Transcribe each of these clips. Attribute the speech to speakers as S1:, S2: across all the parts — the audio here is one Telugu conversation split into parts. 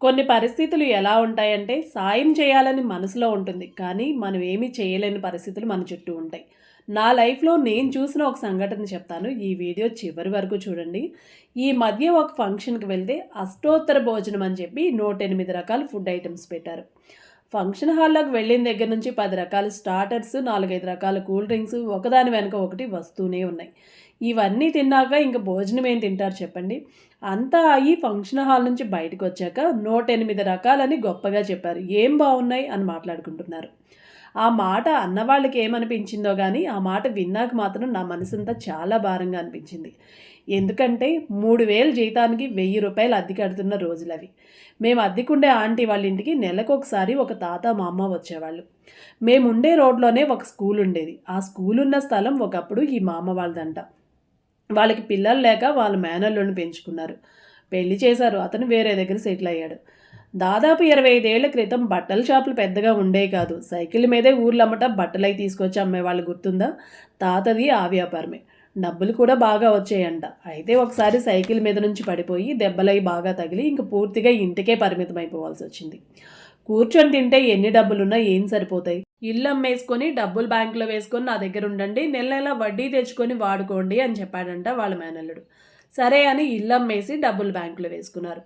S1: కొన్ని పరిస్థితులు ఎలా ఉంటాయంటే సాయం చేయాలని మనసులో ఉంటుంది కానీ మనం ఏమీ చేయలేని పరిస్థితులు మన చుట్టూ ఉంటాయి. నా లైఫ్లో నేను చూసిన ఒక సంఘటన చెప్తాను ఈ వీడియో చివరి వరకు చూడండి. ఈ మధ్య ఒక ఫంక్షన్కి వెళ్తే అష్టోత్తర భోజనం అని చెప్పి నూట ఎనిమిది రకాల ఫుడ్ ఐటమ్స్ పెట్టారు. ఫంక్షన్ హాల్లోకి వెళ్ళిన దగ్గర నుంచి పది రకాల స్టార్టర్స్ నాలుగైదు రకాల కూల్ డ్రింక్స్ ఒకదాని వెనక ఒకటి వస్తూనే ఉన్నాయి. ఇవన్నీ తిన్నాక ఇంకా భోజనం ఏం తింటారు చెప్పండి? అంతా అయ్యి ఫంక్షన్ హాల్ నుంచి బయటకు వచ్చాక నూట ఎనిమిది రకాలని గొప్పగా చెప్పారు. ఏం బాగున్నాయి అని మాట్లాడుకుంటున్నారు. ఆ మాట అన్నవాళ్ళకి ఏమనిపించిందో కానీ ఆ మాట విన్నాక మాత్రం నా మనసంతా చాలా భారంగా అనిపించింది. ఎందుకంటే మూడు వేలు జీతానికి వెయ్యి రూపాయలు అద్దె కడుతున్న రోజులు అవి. మేము అద్దెకుండే ఆంటీ వాళ్ళ ఇంటికి నెలకు ఒకసారి ఒక తాత మా అమ్మ వచ్చేవాళ్ళు. మేము ఉండే రోడ్లోనే ఒక స్కూల్ ఉండేది. ఆ స్కూల్ ఉన్న స్థలం ఒకప్పుడు ఈ మా అమ్మ వాళ్ళదంట. వాళ్ళకి పిల్లలు లేక వాళ్ళ మేనల్లోని పెంచుకున్నారు. పెళ్ళి చేశారు. అతను వేరే దగ్గర సెటిల్ అయ్యాడు. దాదాపు ఇరవై ఐదేళ్ళ క్రితం బట్టల షాపులు పెద్దగా ఉండే కాదు. సైకిల్ మీదే ఊర్లమ్మట బట్టలై తీసుకొచ్చి అమ్మే వాళ్ళు గుర్తుందా? తాతది ఆ వ్యాపారమే. డబ్బులు కూడా బాగా వచ్చాయంట. అయితే ఒకసారి సైకిల్ మీద నుంచి పడిపోయి దెబ్బలై బాగా తగిలి ఇంక పూర్తిగా ఇంటికే పరిమితం అయిపోవాల్సి వచ్చింది కూర్చొని తింటే ఎన్ని డబ్బులున్నా ఏం సరిపోతాయి? ఇల్లు అమ్మేసుకొని డబ్బులు బ్యాంకులో వేసుకొని నా దగ్గర ఉండండి నెల నెల వడ్డీ తెచ్చుకొని వాడుకోండి అని చెప్పాడంట వాళ్ళ మేనల్లుడు. సరే అని ఇల్లు డబ్బులు బ్యాంకులో వేసుకున్నారు.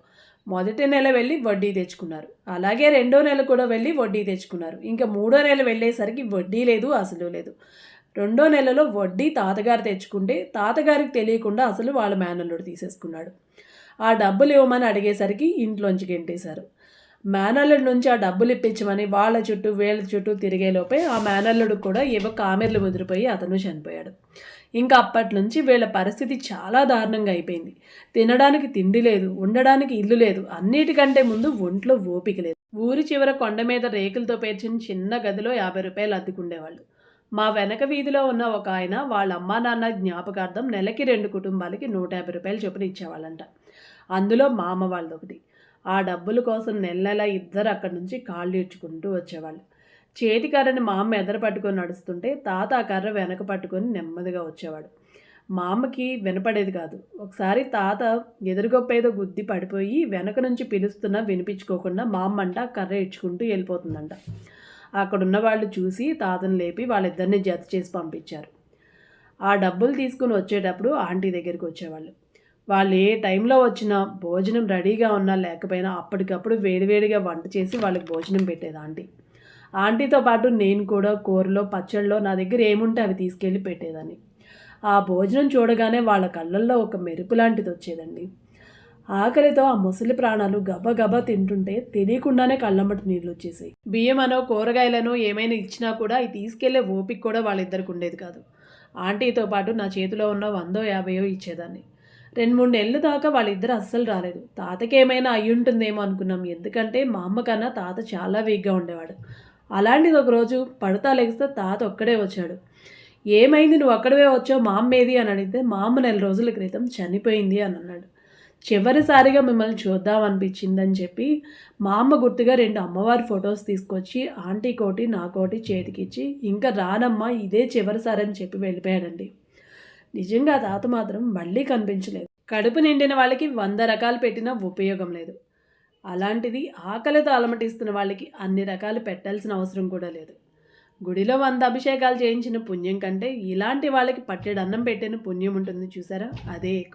S1: మొదటి నెల వెళ్ళి వడ్డీ తెచ్చుకున్నారు. అలాగే రెండో నెల కూడా వెళ్ళి వడ్డీ తెచ్చుకున్నారు. ఇంకా మూడో నెల వెళ్ళేసరికి వడ్డీ లేదు అసలు లేదు. రెండో నెలలో వడ్డీ తాతగారు తెచ్చుకుంటే తాతగారికి తెలియకుండా అసలు వాళ్ళ మేనల్లుడు తీసేసుకున్నాడు. ఆ డబ్బులు ఇవ్వమని అడిగేసరికి ఇంట్లోంచి గెంటేశారు. మేనల్లుడి నుంచి ఆ డబ్బులు ఇప్పించమని వాళ్ళ చుట్టూ వీళ్ళ చుట్టూ తిరిగేలోపే ఆ మేనల్లుడు కూడా ఏవో కామెర్లు ముదిరిపోయి అతను చనిపోయాడు. ఇంకా అప్పటి నుంచి వీళ్ళ పరిస్థితి చాలా దారుణంగా అయిపోయింది. తినడానికి తిండి లేదు ఉండడానికి ఇల్లు లేదు అన్నిటికంటే ముందు ఒంట్లో ఓపిక లేదు. ఊరి చివర కొండ మీద రేకులతో పేర్చిన చిన్న గదిలో యాభై రూపాయలు అద్దుకుండేవాళ్ళు. మా వెనక వీధిలో ఉన్న ఒక ఆయన వాళ్ళ అమ్మా నాన్న జ్ఞాపకార్థం నెలకి రెండు కుటుంబాలకి నూట యాభై రూపాయలు చొప్పున ఇచ్చేవాళ్ళంట. అందులో మా అమ్మ వాళ్ళదొకటి. ఆ డబ్బుల కోసం నెల నెల ఇద్దరు అక్కడి నుంచి కాళ్ళు ఇడ్చుకుంటూ వచ్చేవాళ్ళు. చేతి కర్రని మా అమ్మ ఎదర పట్టుకొని నడుస్తుంటే తాత ఆ కర్ర వెనక పట్టుకొని నెమ్మదిగా వచ్చేవాడు. మా అమ్మకి వినపడేది కాదు. ఒకసారి తాత ఎదురుగొప్పేదో గుద్ది పడిపోయి వెనక నుంచి పిలుస్తున్నా వినిపించుకోకుండా మా అమ్మ అంట కర్ర ఇచ్చుకుంటూ వెళ్ళిపోతుందంట. అక్కడున్న వాళ్ళు చూసి తాతను లేపి వాళ్ళిద్దరిని జత చేసి పంపించారు. ఆ డబ్బులు తీసుకుని వచ్చేటప్పుడు ఆంటీ దగ్గరికి వచ్చేవాళ్ళు. వాళ్ళు ఏ టైంలో వచ్చినా భోజనం రెడీగా ఉన్నా లేకపోయినా అప్పటికప్పుడు వేడివేడిగా వంట చేసి వాళ్ళకి భోజనం పెట్టేది ఆంటీ. ఆంటీతో పాటు నేను కూడా కూరలో పచ్చళ్ళలో నా దగ్గర ఏముంటే అవి తీసుకెళ్ళి పెట్టేదాన్ని. ఆ భోజనం చూడగానే వాళ్ళ కళ్ళల్లో ఒక మెరుపు లాంటిది వచ్చేదండి. ఆకలితో ఆ ముసలి ప్రాణాలు గబగబా తింటుంటే తెలియకుండానే కళ్ళమ్మటి నీళ్ళు వచ్చేసాయి. బియ్యమనో కూరగాయలను కూరగాయలనో ఏమైనా ఇచ్చినా కూడా అవి తీసుకెళ్ళే ఓపిక కూడా వాళ్ళిద్దరికి ఉండేది కాదు. ఆంటీతో పాటు నా చేతిలో ఉన్న వందో యాభయో ఇచ్చేదాన్ని. రెండు మూడు నెలలు దాకా వాళ్ళిద్దరు అస్సలు రాలేదు. తాతకి ఏమైనా అయి ఉంటుందేమో అనుకున్నాం. ఎందుకంటే మా అమ్మ కన్నా తాత చాలా వీక్గా ఉండేవాడు. అలాంటిది ఒకరోజు పడతా లెగిస్తే తాత ఒక్కడే వచ్చాడు. ఏమైంది నువ్వు అక్కడవే వచ్చావు మా అమ్మ ఏది అని అడిగితే మా అమ్మ నెల రోజుల క్రితం చనిపోయింది అని అన్నాడు. చివరిసారిగా మిమ్మల్ని చూద్దామనిపించిందని చెప్పి మా అమ్మ గుర్తుగా రెండు అమ్మవారి ఫొటోస్ తీసుకొచ్చి ఆంటీ కోటి నా కోటి చేతికిచ్చి ఇంకా రానమ్మ ఇదే చివరిసారి అని చెప్పి వెళ్ళిపోయాడండి. నిజంగా తాత మాత్రం మళ్ళీ కనిపించలేదు. కడుపు నిండిన వాళ్ళకి వంద రకాలు పెట్టినా ఉపయోగం లేదు. అలాంటిది ఆకలితో అలమటిస్తున్న వాళ్ళకి అన్ని రకాలు పెట్టాల్సిన అవసరం కూడా లేదు. గుడిలో వంద అభిషేకాలు చేయించిన పుణ్యం కంటే ఇలాంటి వాళ్ళకి పట్టెడు అన్నం పెట్టిన పుణ్యం ఉంటుంది చూసారా? అదే ఎక్కువ.